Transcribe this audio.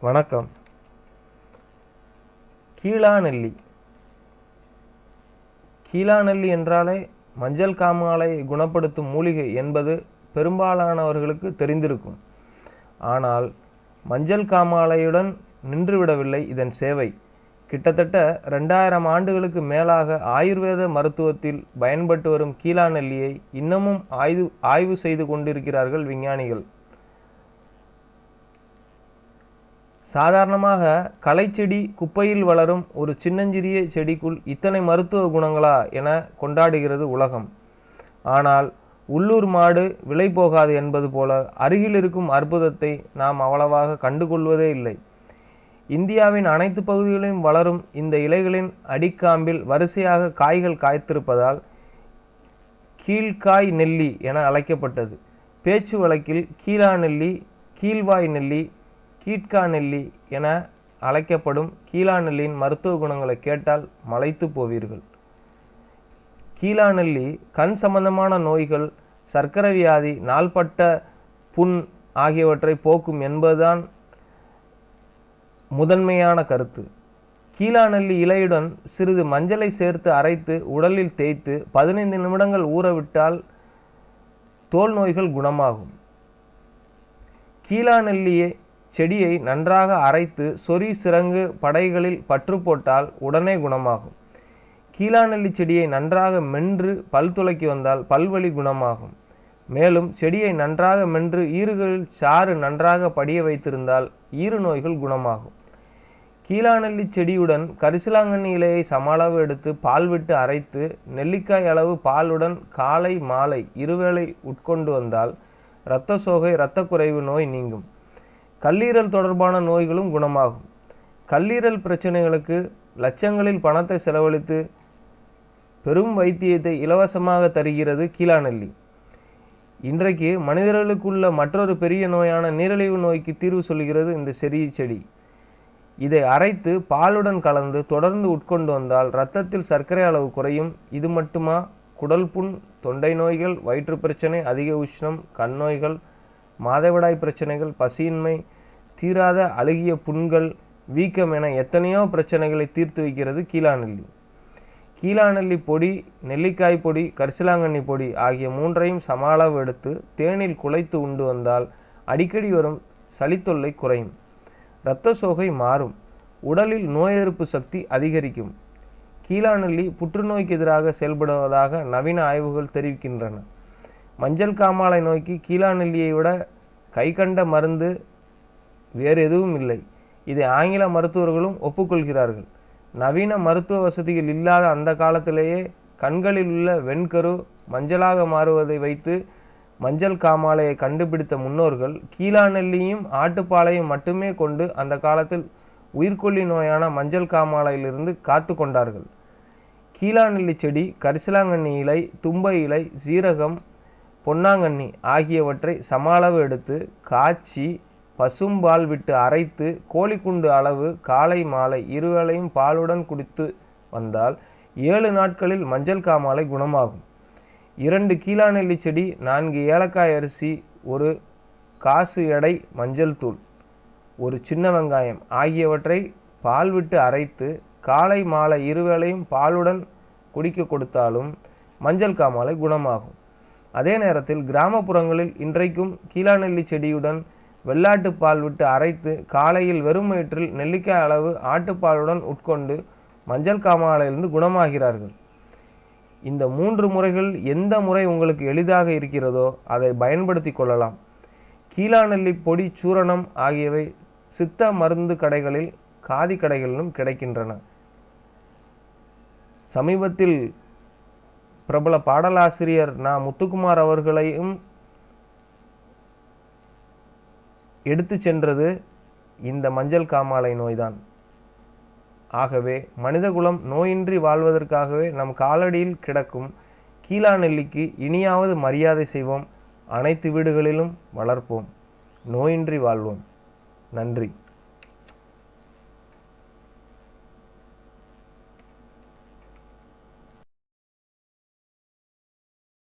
வணக்கம். கீழாநெல்லி. கீழாநெல்லி என்றாலே மஞ்சள் காமாலை குணப்படுத்தும் மூலிகை என்பது பெரும்பாலானவர்களுக்கு தெரிந்திருக்கும். ஆனால் மஞ்சள் காமாலையுடன் நின்றுவிடவில்லை இதன் சேவை. கிட்டத்தட்ட ரெண்டாயிரம் ஆண்டுகளுக்கு மேலாக ஆயுர்வேத மருத்துவத்தில் பயன்பட்டு வரும் கீழாநெல்லியை இன்னமும் ஆய்வு ஆய்வு செய்து கொண்டிருக்கிறார்கள் விஞ்ஞானிகள். சாதாரணமாக களைச்செடி குப்பையில் வளரும் ஒரு சின்னஞ்சிறிய செடிக்குள் இத்தனை மருத்துவ குணங்களா என கொண்டாடுகிறது உலகம். ஆனால் உள்ளூர் மாடு விலை போகாது என்பது போல அருகில் இருக்கும் அற்புதத்தை நாம் அவ்வளவாக கண்டுகொள்வதே இல்லை. இந்தியாவின் அனைத்து பகுதிகளிலும் வளரும் இந்த இலைகளின் அடிக்காம்பில் வரிசையாக காய்கள் காய்த்திருப்பதால் கீழ்காய் நெல்லி என அழைக்கப்பட்டது. பேச்சு வழக்கில் கீழா நெல்லி கீழ்வாய் நெல்லி கீட்கா நெல்லி என அழைக்கப்படும் கீழா நெல்லியின் மருத்துவ குணங்களை கேட்டால் மலைத்து போவீர்கள். கீழாநெல்லி கண் சம்பந்தமான நோய்கள் சர்க்கரை வியாதி நாள்பட்ட புண் ஆகியவற்றை போக்கும் என்பதுதான் முதன்மையான கருத்து. கீழாநெல்லி இலையுடன் சிறிது மஞ்சளை சேர்த்து அரைத்து உடலில் தேய்த்து பதினைந்து நிமிடங்கள் ஊறவிட்டால் தோல் நோய்கள் குணமாகும். கீழாநெல்லியை செடியை நன்றாக அரைத்து சொறி சிறங்கு படைகளில் பற்று போட்டால் உடனே குணமாகும். கீழாநெல்லி செடியை நன்றாக மென்று பல் துளக்கி வந்தால் பல்வலி குணமாகும். மேலும் செடியை நன்றாக மென்று ஈறுகளில் சாறு நன்றாக படிய வைத்திருந்தால் ஈறு நோய்கள் குணமாகும். கீழாநெல்லி செடியுடன் கரிசலாங்கண்ணி இலையை சமளவு எடுத்து பால் விட்டு அரைத்து நெல்லிக்காய் அளவு பாலுடன் காலை மாலை இருவேளை உட்கொண்டு வந்தால் இரத்த சோகை இரத்த குறைவு நோய் நீங்கும். கல்லீரல் தொடர்பான நோய்களும் குணமாகும். கல்லீரல் பிரச்சனைகளுக்கு லட்சங்களில் பணத்தை செலவழித்து பெரும் வைத்தியத்தை இலவசமாக தருகிறது கீழாநெல்லி. இன்றைக்கு மனிதர்களுக்குள்ள மற்றொரு பெரிய நோயான நீரிழிவு நோய்க்கு தீர்வு சொல்கிறது இந்த செரிய செடி. இதை அரைத்து பாலுடன் கலந்து தொடர்ந்து உட்கொண்டு வந்தால் இரத்தத்தில் சர்க்கரை அளவு குறையும். இது மட்டுமா? குடல் புண் தொண்டை நோய்கள் வயிற்று பிரச்சனை அதிக உஷ்ணம் கண் நோய்கள் மாதவிடாய் பிரச்சனைகள் பசியின்மை தீராத அழுகிய புண்கள் வீக்கம் என எத்தனையோ பிரச்சனைகளை தீர்த்து வைக்கிறது கீழாநெல்லி. கீழாநெல்லி பொடி நெல்லிக்காய் பொடி கரிசலாங்கண்ணி பொடி ஆகிய மூன்றையும் சமாளவு எடுத்து தேனில் குலைத்து உண்டு வந்தால் அடிக்கடி வரும் சளித்தொல்லை குறையும். இரத்த சோகை மாறும். உடலில் நோய் எதிர்ப்பு சக்தி அதிகரிக்கும். கீழாநெல்லி புற்றுநோய்க்கு எதிராக செயல்படுவதாக நவீன ஆய்வுகள் தெரிவிக்கின்றன. மஞ்சள் காமாலை நோய்க்கு கீழாநெல்லியை விட கை கண்ட மருந்து வேறு எதுவும் இல்லை. இதை ஆங்கில மருத்துவர்களும் ஒப்புக்கொள்கிறார்கள். நவீன மருத்துவ வசதிகள் இல்லாத அந்த காலத்திலேயே கண்களில் உள்ள வெண்கரு மஞ்சளாக மாறுவதை வைத்து மஞ்சள் காமாலையை கண்டுபிடித்த முன்னோர்கள் கீழாநெல்லியும் ஆட்டுப்பாலையும் மட்டுமே கொண்டு அந்த காலத்தில் உயிர்கொல்லி நோயான மஞ்சள் காமாலையிலிருந்து காத்து கொண்டார்கள். கீழாநெல்லி செடி கரிசலாங்கண்ணி இலை தும்பை இலை சீரகம் பொன்னாங்கண்ணி ஆகியவற்றை சம அளவு எடுத்து காய்ச்சி பசும்பால் விட்டு அரைத்து கோழிக்குண்டு அளவு காலை மாலை இருவேளையும் பாலுடன் குடித்து வந்தால் ஏழு நாட்களில் மஞ்சள் காமாலை குணமாகும். இரண்டு கீழாநெல்லி செடி நான்கு ஏலக்காய் அரிசி ஒரு காசு எடை மஞ்சள் தூள். ஒரு சின்ன வெங்காயம் ஆகியவற்றை பால் விட்டு அரைத்து காலை மாலை இருவேளையும் பாலுடன் குடிக்க கொடுத்தாலும் மஞ்சள் காமாலை குணமாகும். அதே நேரத்தில் கிராமப்புறங்களில் இன்றைக்கும் கீழாநெல்லி செடியுடன் வெள்ளாட்டு பால் விட்டு அரைத்து காலையில் வெறும் வயிற்றில் நெல்லிக்காய் அளவு ஆட்டுப்பாலுடன் உட்கொண்டு மஞ்சள் காமாலையிலிருந்து குணமாகிறார்கள். இந்த மூன்று முறைகள் எந்த முறை உங்களுக்கு எளிதாக இருக்கிறதோ அதை பயன்படுத்தி கொள்ளலாம். கீழாநெல்லி பொடி சூரணம் ஆகியவை சித்த மருந்து கடைகளில் காதி கடைகளிலும் கிடைக்கின்றன. சமீபத்தில் பிரபல பாடலாசிரியர் நா. முத்துக்குமார் அவர்களையும் எடுத்து சென்றது இந்த மஞ்சள் காமாலை நோய்தான். ஆகவே மனிதகுலம் நோயின்றி வாழ்வதற்காகவே நம் காலடியில் கிடக்கும் கீழா நெல்லிக்கு இனியாவது மரியாதை செய்வோம். அனைத்து வீடுகளிலும் வளர்ப்போம். நோயின்றி வாழ்வோம். நன்றி.